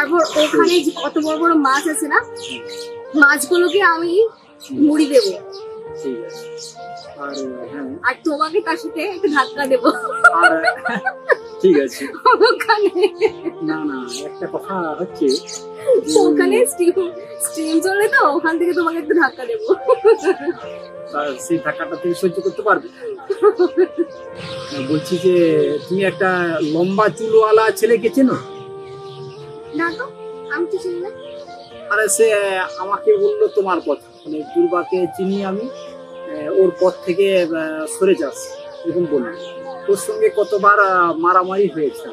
তারপর ওখানে যে কত বড় বড় মাছ আছে না মাছগুলোকে আমি মুড়ি দেবো। ঠিক আর তোমাকে তার সাথে একটা ধাক্কা দেবো। আর ঠিক আছে। ওখানে না না একটা কথা হচ্ছে ওখানে স্টিম স্টিম চলে তো ওখান থেকে তোমাকে একটা ধাক্কা দেবো। সেই ধাক্কাটা তুমি সহ্য করতে পারবে? বলছি যে তুমি একটা লম্বা চুলওয়ালা ছেলেকে চেনো? না আমি তো চিনি না। আরে সে আমাকে বলল তোমার পথ। মানে দুর্বাকে চিনি আমি ওর পথ থেকে সরে যাস, এরকম বলল। ওর সঙ্গে কতবার মারামারি হয়েছে।